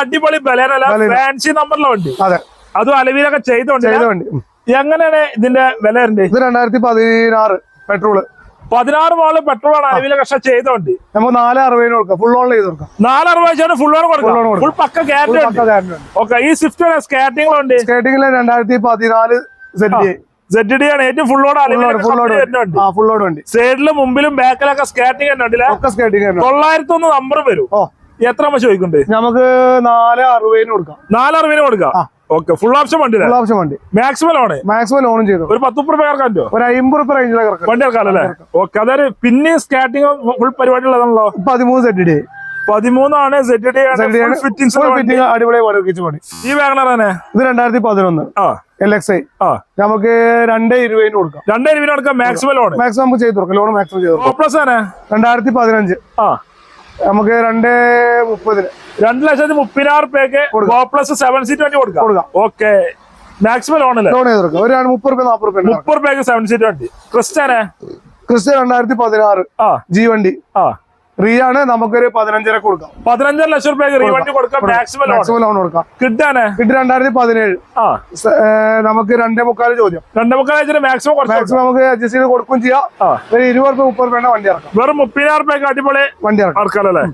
അടിപൊളി ബലേനല്ല Baleno. Fancy നമ്പറിലെ വണ്ടി. അതെ. അതും അലവിലൊക്കെ ചെയ്തോണ്ട് ചെയ്ത വണ്ടി എങ്ങനെയാണ് ഇതിന്റെ വില വരണ്ടേ ഇത് രണ്ടായിരത്തി പതിനാറ് പെട്രോൾ. പതിനാറ് മോൾ പെട്രോൾ ആണ് അലവിലെ കഷ്ട ചെയ്തോണ്ട്. നമുക്ക് നാല് അറുപതിന് കൊടുക്കാം. ഫുൾ ഓൺ ചെയ്ത് കൊടുക്കാം. നാലറുപത് ഫുൾ ഓൺ കൊടുക്കാം. ഫുൾ പക്ക ഓക്കെ ഈ സ്വിഫ്റ്റ് സ്കാറ്റിംഗ് സ്കേറ്റിംഗിൽ രണ്ടായിരത്തി പതിനാല് സെറ്റ് സെഡ് ഡി ആണ്. ഏറ്റവും ഫുൾ ഓഡ് ഫുൾ ഓഡ് സൈഡിലും മുമ്പിലും ബാക്കിലൊക്കെ സ്കാറ്റിംഗ് തന്നെ ഉണ്ടല്ലേ സ്കേറ്റിംഗ് തൊള്ളായിരത്തി ഒന്ന് നമ്പർ വരും. എത്ര അമ്മ ചോദിക്കുന്നുണ്ട്? നമുക്ക് നാല് അറുപതിന് കൊടുക്കാം. നാല് നാലറുപതിന് കൊടുക്കാം. ഓക്കെ ഫുൾ ഓപ്ഷൻ വണ്ടി ഫുൾ ഓപ്ഷൻ വണ്ടി. മാക്സിമം ലോണ് മാക്സിമം ലോണും ചെയ്തു. ഒരു പത്ത് പേർക്കാൻ പറ്റുമോ? ഒരു അമ്പത് റുപ്യ റേഞ്ചിലൊക്കെ ഇറക്കാം വണ്ടി ഇറക്കാമല്ലേ ഓക്കെ അതൊരു പിന്നെ സ്കാറ്റിംഗ് ഫുൾ പരിപാടി ഉള്ളതാണല്ലോ? പതിമൂന്ന് സെറ്റ് ഡി പതിമൂന്നാണ് അടിപൊളിയായി ഈ വാഗണറാണ് ഇത് രണ്ടായിരത്തി പതിനൊന്ന് എൽ എക്സ് ഐ നമുക്ക് രണ്ട് ഇരുപതിന് കൊടുക്കാം. രണ്ടേ ഇരുപതിന് കൊടുക്കാം മാക്സിമം ലോൺ മാക്സിമം ചെയ്തു ചെയ്ത് കൊടുക്കാം. ലോൺ മാക്സിമം ചെയ്ത് കൊടുക്കാം. പ്ലസ് തന്നെ രണ്ടായിരത്തി പതിനഞ്ച് ആ. നമുക്ക് രണ്ട് മുപ്പതിന്. രണ്ട് ലക്ഷത്തി മുപ്പതിനായിരം റുപ്യക്ക് പ്ലസ് സെവൻ സീറ്റ് വണ്ടി കൊടുക്കാം. കൊടുക്കാം. ഓക്കെ മാക്സിമം ലോൺ അല്ലേ? ലോൺ ചെയ്ത് ഒരു മുപ്പത് റുപ്യ നാപ്പത് റുപ്യ മുപ്പത് റുപ്യക്ക് സെവൻ സീറ്റ് വണ്ടി. ക്രിസ്റ്റാനെ ക്രിസ്റ്റ രണ്ടായിരത്തി പതിനാറ് ആ. ജി വണ്ടി. ആ. റീ ആണ് നമുക്കൊരു പതിനഞ്ചര കൊടുക്കാം. പതിനഞ്ചര ലക്ഷം റുപ്യക്ക് റീ വണ്ടി കൊടുക്കാം മാക്സിമം ലോൺ കൊടുക്കാം. കിട്ടാനെ? കിട്ടി രണ്ടായിരത്തി പതിനേഴ് നമുക്ക് രണ്ടേ മുക്കാൽ ചോദ്യം. രണ്ടേ മുക്കാൽ മാക്സിമം നമുക്ക് അഡ്ജസ്റ്റ് ചെയ്ത് കൊടുക്കും ചെയ്യാം. ഒരു ഇരുപത് റുപ്യ മുപ്പത് റുപ്യ വണ്ടി ഇറക്കാം. വെറും മുപ്പതിനായിരം റുപ്യക്ക് അടിപൊളി വണ്ടി ഇറക്കാം. ഇറക്കാലല്ലേ